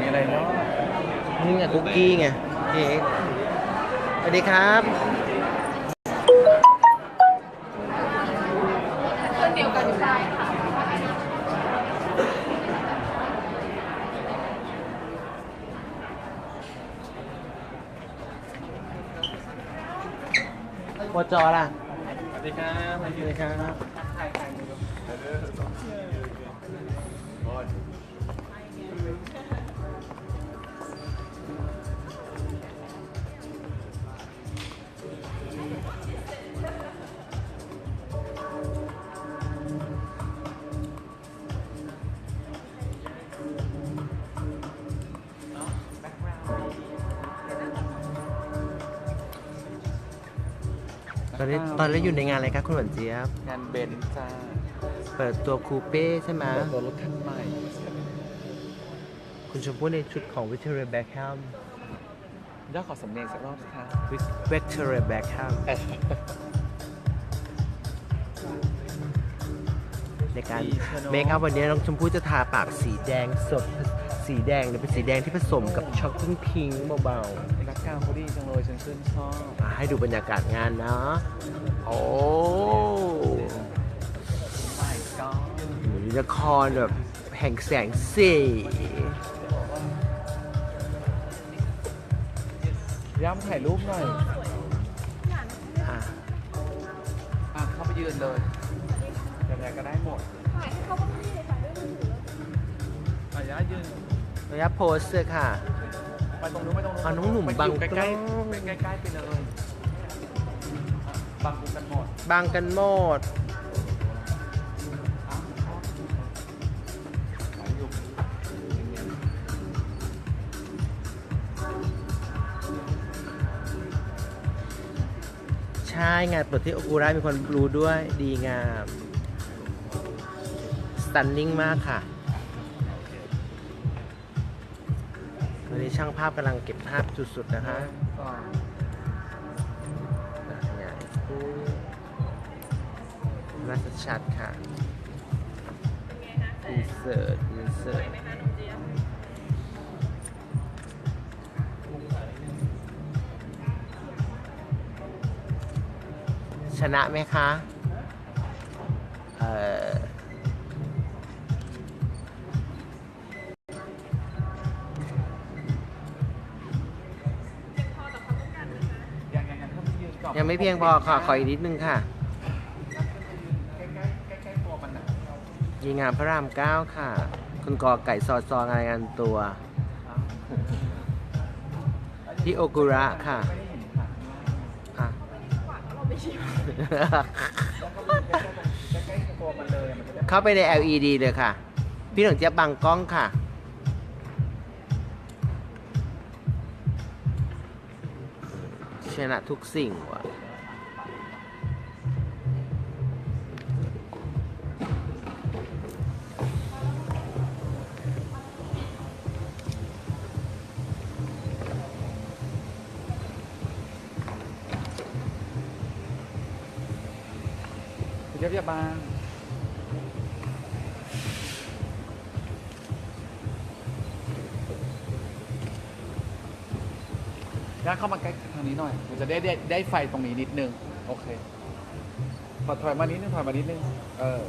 นี่ไงพี่เอกสวัสดีครับเครื่องเดียวกันอยู่ได้ค่ะโมจอล่ะ สวัสดีครับสวัสดีครับ ตอนนี้ตอนนี้อยู่ในงานอะไรครับคุณหวานเจี๊ยบ งานเบนซ์จ้าเปิดตัวคูเป้ใช่ไหมเปิดตัวรถคันใหม่ คุณชมพู่ในชุดของวิ c เ o อร์แบ็คแฮมย่าขอสำเนียงสักรอบสิคะวิ c เ o อร์แบ็คแฮมในการเมคอัพวันนี้น้องชมพู่จะทาปากสีแดงสด สีแดงเนี่ยเป็นสีแดงที่ผสมกับช็อกกิ้งพิงค์เบารั กกาวเขาดีจังเลยฉันชื่นชอบๆอะให้ดูบรรยากาศงานเนาะโอ้ไม่ก็เหมือนละครแบบแห่งแสงสีย้ำถ่ายรูปหน่อยอะอะเข้าไปยืนเลยยังไงก็ได้หมดถ่ายให้เขาบ้างที่ถ่ายด้วยมือถืออะย่ายืนระยะโพสเลยค่ะ ไปตรงนู้นไปตรงนู้นเอาน้องหนุ่มไปบังอยู่ใกล้กล้องๆไปใกล้ๆไปเลย บังกูกันหมดบังกันหมดอ้าวถ่ายอยู่ใช่งานเปิดที่โอกูระมีคนรู้ด้วยดีงามสตันนิ่งมากค่ะ นนี้ช่างภาพกำลังเก็บภาพสุดๆนะคะก็งานคู่รัชชัดค่ะอินเสิร์ตอินเสิร์ตชนะไหมคะ เอ่อ ยังเข้าไปยืนก่อนยังไม่เพียงพอค่ะขออีกนิดนึงค่ะใกล้ๆใกล้ๆตัวมันนะยีงามพระรามเก้าค่ะ คุณกอไก่ซอซองรายงานตัว ที่โอกุระค่ะไม่ได้เห็นค่ะอะเราไปชิมใกล้ๆตัวมันเลยมันจะได้เข้าไปใน LED เลยค่ะ พี่หลงเจี๊ยบบังกล้องค่ะ ชนะทุกสิ่งว่ะเจี๊ยบอย่าบาง ย่าเข้ามาใกล้ทางนี้หน่อย มันจะได้ได้ได้ไฟตรงนี้นิดนึง โอเค ถอยถอยมานิดนึงถอยมานิดนึง เออ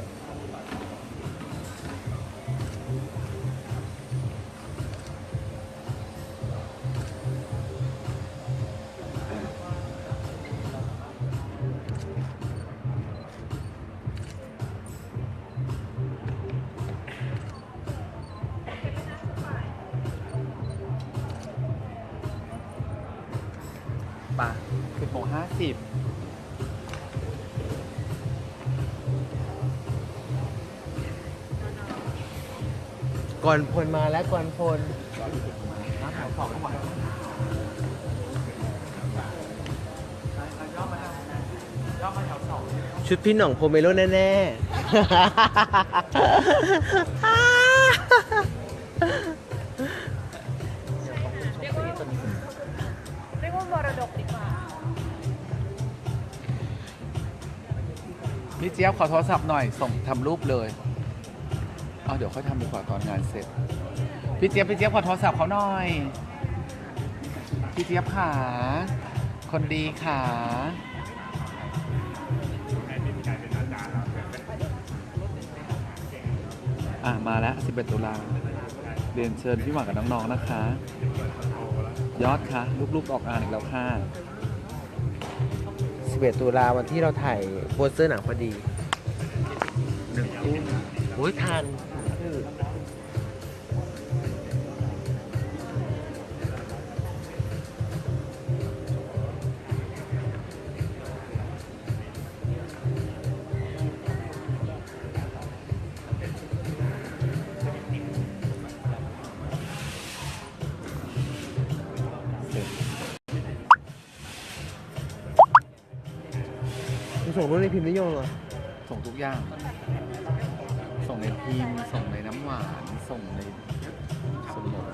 ป่ะสิบโมงห้าสิบก่อนพลมาแล้วก่อนพลน้ำแถวสองเข้าย่อมาย่อมาแถวสองชุดพี่หน่องโพเมโลแน่ ๆ จี๊ยบขอโทรศัพท์หน่อย ส่งทำรูปเลยเอาเดี๋ยวค่อยทำดีกว่าตอนงานเสร็จ พี่เจี๊ยบพี่เจี๊ยบขอโทรศัพท์เขาหน่อย พี่เจี๊ยบขาคนดีขาอะมาแล้ว 11 ตุลาเรียนเชิญพี่หวังกับน้องๆ นะคะ ยอดคะลูกๆ ออกงานอีกแล้วค่ะ 11 ตุลาวันที่เราถ่ายโปสเตอร์หนังพอดี หนึ่งทุ่มโอ้ยทันคุณส่งรูปในพิมพ์นิยมเหรอ ส่งทุกอย่าง ส่งในพิมพ์ส่งในน้ำหวาน ส่งในส่งหมด